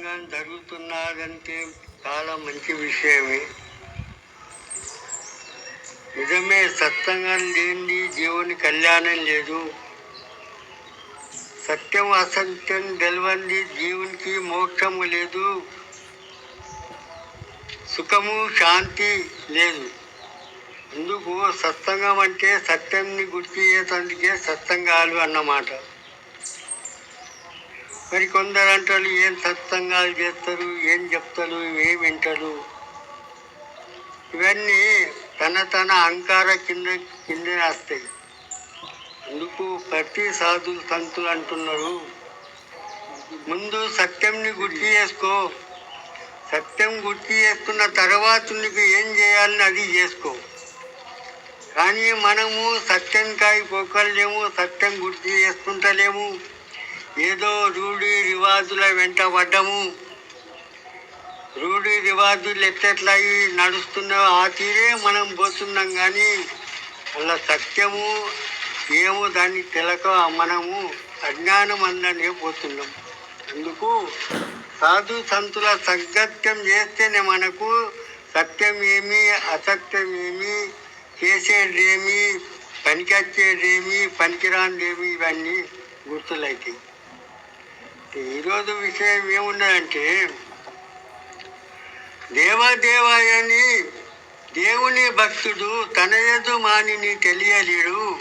సత్సంగం జరుగుతున్నదంటే చాలా మంచి విషయమే. నిజమే సత్సంగం లేని జీవుని కళ్యాణం లేదు. సత్యం అసత్యం తెలియంది జీవునికి మోక్షము లేదు. సుఖము శాంతి లేదు. అందుకు సత్సంగం అంటే సత్యాన్ని గుర్తు చేసేందుకే సత్సంగాలు అన్నమాట. మరి కొందరు అంటారు ఏం సత్సంగాలు చేస్తారు ఏం చెప్తారు ఏం వింటారు? ఇవన్నీ తన తన అహంకార కింద కింద వస్తాయి అందుకు ప్రతి సాధులు సంతులు అంటున్నారు. ముందు సత్యంని గుర్తు చేసుకో. సత్యం గుర్తు చేసుకున్న తర్వాత నీకు ఏం చేయాలని అది చేసుకో. కానీ మనము సత్యం కాయి పోకలేము సత్యం గుర్తు చేసుకుంటలేము ఏదో రూఢి రివాజుల వెంట పడ్డము. రూఢి రివాజులు ఎట్లెట్లా నడుస్తున్న ఆ తీరే మనం పోతున్నాం కానీ అలా సత్యము ఏమో దాన్ని తెలక మనము అజ్ఞానం అందనే పోతున్నాం. అందుకు సాధు సంతుల సగ్గత్యం చేస్తేనే మనకు సత్యం ఏమి అసత్యం ఏమి చేసేదేమి పనికొచ్చేదేమి పనికిరానిదేమి ఇవన్నీ గుర్తులైతాయి. ఈరోజు విషయం ఏమున్నదంటే దేవాదేవాయని దేవుని భక్తుడు తన యజమానిని తెలియలేడు.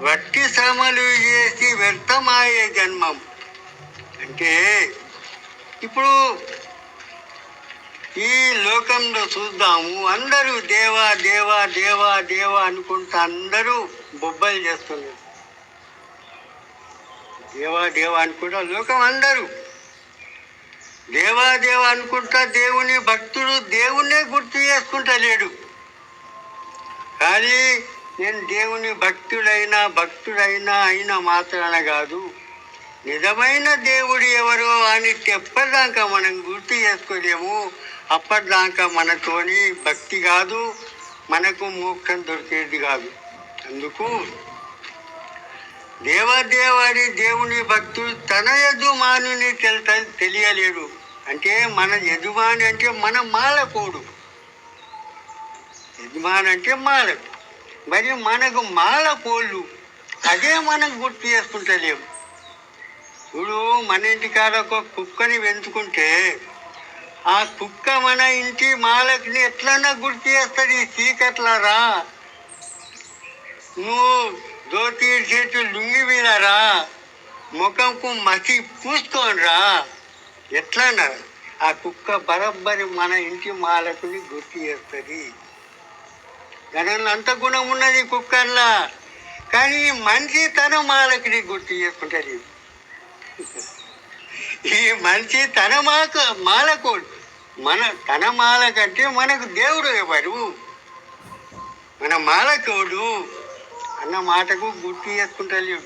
వట్టి శ్రమలు చేసి వ్యర్థమాయే జన్మం. అంటే ఇప్పుడు ఈ లోకంలో చూద్దాము అందరూ దేవా దేవా దేవా దేవా అనుకుంటా అందరూ బొబ్బలు చేస్తున్నారు. దేవా దేవా అనుకుంటా లోకం అందరూ. దేవా దేవా అనుకుంటా దేవుని భక్తుడు దేవుణ్ణే గుర్తు చేసుకుంటా లేడు కానీ నేను దేవుని భక్తుడైనా భక్తుడైనా అయినా మాత్రాన కాదు నిజమైన దేవుడు ఎవరో అని ఎప్పటిదాకా మనం గుర్తు చేసుకోలేము. అప్పటిదాకా మనతోని భక్తి కాదు మనకు మోక్షం దొరికేది కాదు. అందుకు దేవదేవాడి దేవుని భక్తుడు తన యజమానుని తెల తెలియలేడు. అంటే మన యజమాని అంటే మన మాలకోడు. యజమాని అంటే మాలకు. మరి మనకు మాలకోళ్ళు. అదే మనం గుర్తు చేసుకుంటలేము. ఇప్పుడు మన ఇంటికాడ ఒక కుక్కని పెంచుకుంటే ఆ కుక్క మన ఇంటి మాలకిని ఎట్లన్నా గుర్తు చేస్తుంది చీకట్లరా? నువ్వు దోతి చేతు లుంగి మీదరా ముఖంకు మసి పూసుకోనరా ఎట్లన్నారు? ఆ కుక్క బరబ్బరి మన ఇంటి మాలకుని గుర్తు చేస్తుంది గణంలో అంత గుణం ఉన్నది కుక్కర్లా. కానీ మనిషి తన మాలకుని గుర్తు చేసుకుంటుంది ఈ మనిషి తన మాక మాలకోడు మన తన మాల కంటే మనకు దేవుడు ఎవరు? మన మాలకోడు. అన్న మాటకు గుర్తు చేసుకుంటలేవు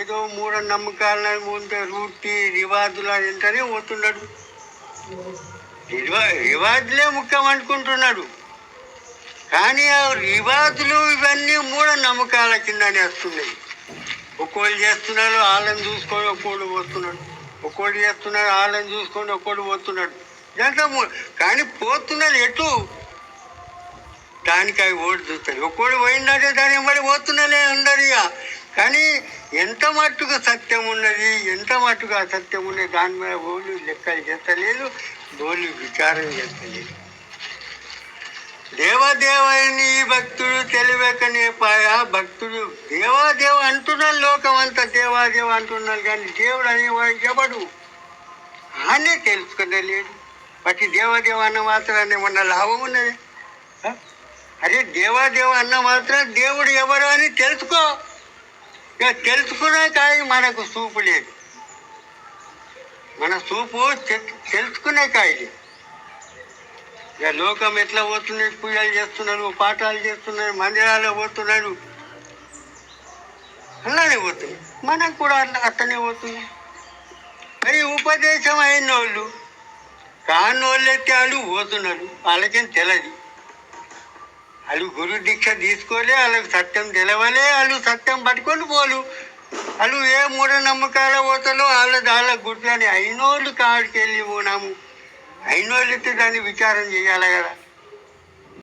ఏదో మూఢ నమ్మకాలను ఉంటే రూటి రివాజులు అంటేనే పోతున్నాడు. రివా రివాజులే ముఖ్యం అనుకుంటున్నాడు. కానీ ఆ రివాజులు ఇవన్నీ మూఢ నమ్మకాల కిందనే వస్తున్నాయి. ఒక్కోళ్ళు చేస్తున్నారు వాళ్ళని చూసుకొని ఒక్కోళ్ళు పోతున్నాడు. ఒక్కోళ్ళు చేస్తున్నారు వాళ్ళని చూసుకొని ఒక్కోళ్ళు పోతున్నాడు. ఇదంతా కానీ పోతున్నది ఎటు? దానికి అవి ఓటు చూస్తాయి ఒక్కోడు పోయిందంటే దాని వెంబడి పోతున్నలే అందరు ఇక కానీ ఎంత మట్టుకు సత్యం ఉన్నది ఎంత మట్టుకు అసత్యం ఉన్నది దాని మీద ఓళ్ళు లెక్కలు చేస్తలేదు ఓళ్ళు విచారం చేస్తలేదు. దేవదేవని ఈ భక్తుడు తెలివకనే పాయ భక్తుడు దేవాదేవ అంటున్నాను లోకం అంతా దేవాదేవ అంటున్నాను కానీ దేవుడు అనేవాడు ఎవడు? ఆనే తెలుసుకునలేడు బట్టి దేవదేవ అన్న మాత్రాన్ని ఏమన్నా లాభం ఉన్నది. అరే దేవాదేవ అన్న మాత్రం దేవుడు ఎవరు అని తెలుసుకో. ఇక తెలుసుకునే కాయ మనకు చూపు లేదు. మన చూపు తెలుసుకునే కాయలు ఇక లోకం ఎట్లా పోతుంది పూజలు చేస్తున్నారు పాఠాలు చేస్తున్నారు మందిరాలు పోతున్నారు. అలానే పోతుంది. మనకు కూడా అట్లా అట్టనే పోతుంది. మరి ఉపదేశం అయిన వాళ్ళు కాని వాళ్ళు అయితే వాళ్ళు పోతున్నారు. వాళ్ళకేం తెలియదు వాళ్ళు గురు దీక్ష తీసుకోలే వాళ్ళకి సత్యం తెలవలే వాళ్ళు సత్యం పట్టుకొని పోలు. వాళ్ళు ఏ మూఢనమ్మకాల పోతలో వాళ్ళ దాళ్ళ గుర్తు అని అయినోళ్ళు కాడికి వెళ్ళి పోనాము. అయినోళ్ళకి దాన్ని విచారం చేయాలి కదా.